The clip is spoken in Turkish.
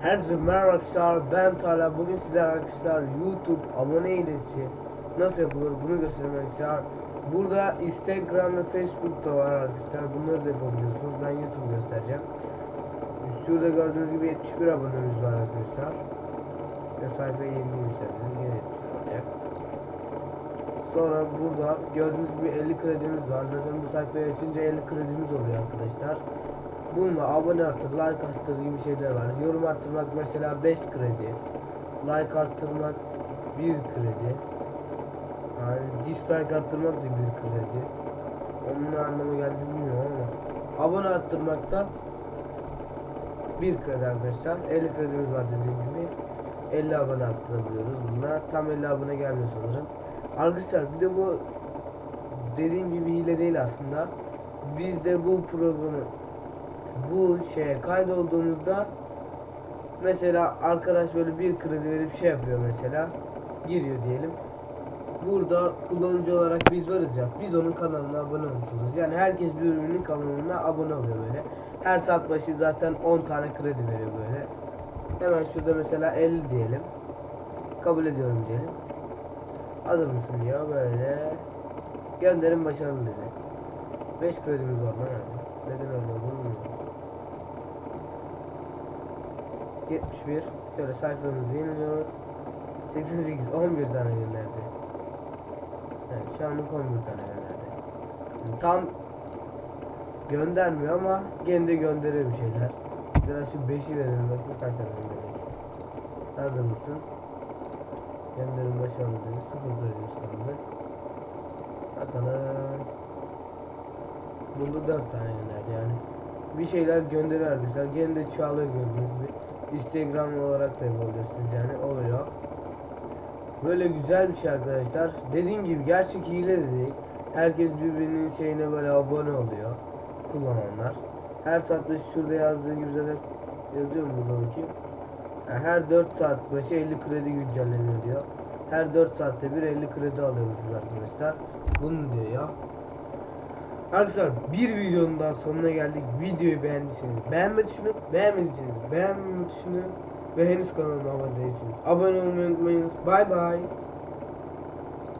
Herkese merhaba arkadaşlar ben Talha. Bugün sizler arkadaşlar YouTube abone hilesi nasıl yapılır bunu göstereyim arkadaşlar Burada Instagram ve Facebook da var arkadaşlar bunları da yapabiliyorsunuz. Ben YouTube göstereceğim. Şurada gördüğünüz gibi 71 abonemiz var arkadaşlar. Ve sayfayı yenileyim isterseniz yine 71 olacak Sonra burada gördüğünüz gibi 50 kredimiz var. Zaten bu sayfayı açınca 50 kredimiz oluyor arkadaşlar Bununla abone arttır, like arttır gibi şeyler var. Yorum arttırmak mesela 5 kredi. Like arttırmak 1 kredi. Yani dislike arttırmak da 1 kredi. Onun ne anlamı geldi bilmiyorum ama. Abone arttırmak da 1 kredi arkadaşlar. 50 kredimiz var dediğim gibi. 50 abone arttırabiliyoruz bununla. Tam 50 abone gelmiyor sanırım. Arkadaşlar bir de bu dediğim gibi hile değil aslında. Biz de bu programı bu şeye kaydolduğumuzda mesela arkadaş böyle bir kredi verip şey yapıyor mesela giriyor diyelim. Burada kullanıcı olarak biz varız ya biz onun kanalına abone olmuş oluyoruz. Yani herkes birbirinin kanalına abone oluyor böyle. Her saat başı zaten 10 tane kredi veriyor böyle. Hemen şurada mesela 50 diyelim. Kabul ediyorum diyelim. Hazır mısın diyor böyle. Gönderim başarılı dedi. 5 kredimiz var lan. Neden öyle olduğunu bilmiyorum. 71 şöyle sayfamızı yeniliyoruz. 88 11 tane gönderdi. Evet şu anlık 11 tane gönderdi. Yani tam göndermiyor ama gene de gönderiyor bir şeyler. Mesela şu 5'i verelim bakayım kaç tane gönderecek hazır mısın? Gönderim başarılı dedi 0 kredimiz kaldı. Bakalım. Bunda 4 tane gönderdi yani. Bir şeyler gönderiyor arkadaşlar. Gene de çoğalıyor gördüğünüz gibi. Instagram olarak da yapabilirsiniz yani oluyor. Böyle güzel bir şey arkadaşlar. Dediğim gibi gerçek hile de değil. Herkes birbirinin şeyine böyle abone oluyor. Kullananlar. Her saat başı şurada yazdığı gibi zaten yazıyor mu burada bakayım. Yani her 4 saat başı 50 kredi güncelleniyor diyor. Her 4 saatte bir 50 kredi alıyormuşuz arkadaşlar. Bunu diyor ya. Arkadaşlar bir videonun daha sonuna geldik. Videoyu beğendiyseniz beğenme tuşunu, beğenmediyseniz beğenme tuşunu ve henüz kanalıma abone değilseniz abone olmayı unutmayınız. Bay bay.